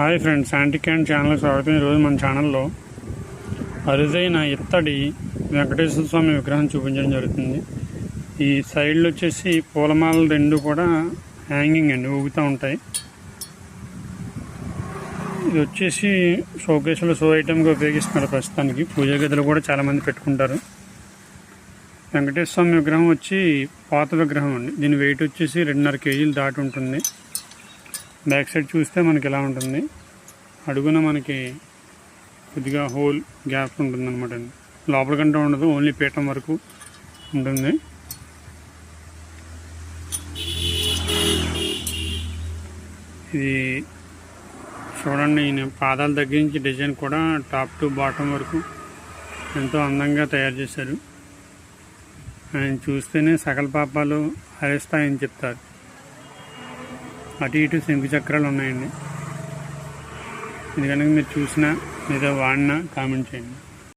Hi friends antique and channel స్వాగతం. ఈరోజు మన ఛానల్లో అరుదైన ఇత్తడి వెంకటేశ్వర స్వామి విగ్రహం చూపించడం జరుగుతుంది. ఈ సైడ్లు వచ్చేసి పూలమాలలు రెండు కూడా హ్యాంగింగ్ అండి ఊగుతూ ఉంటాయి. ఇది వచ్చేసి షోకేసులో షో ఐటెంగా ఉపయోగిస్తున్నారు ప్రస్తుతానికి. పూజా గదిలో కూడా చాలామంది పెట్టుకుంటారు. వెంకటేశ్వర స్వామి విగ్రహం వచ్చి పాత విగ్రహం అండి. దీని వెయిట్ వచ్చేసి రెండున్నర కేజీలు దాటి ఉంటుంది. బ్యాక్ సైడ్ చూస్తే మనకి ఎలా ఉంటుంది? అడుగున మనకి కొద్దిగా హోల్ గ్యాప్ ఉంటుంది అనమాట లోపల కంటే ఉండదు ఓన్లీ పీఠం వరకు ఉంటుంది. ఇది చూడండి నేను పాదాల దగ్గర నుంచి డిజైన్ కూడా టాప్ టు బాటమ్ వరకు ఎంతో అందంగా తయారు చేశారు. ఆయన చూస్తేనే సకల పాపాలు హరిస్తాయని చెప్తారు. అటు ఇటు శంకు చక్రాలు ఉన్నాయండి. ఇది కనుక మీరు చూసినా లేదా వాడినా కామెంట్ చేయండి.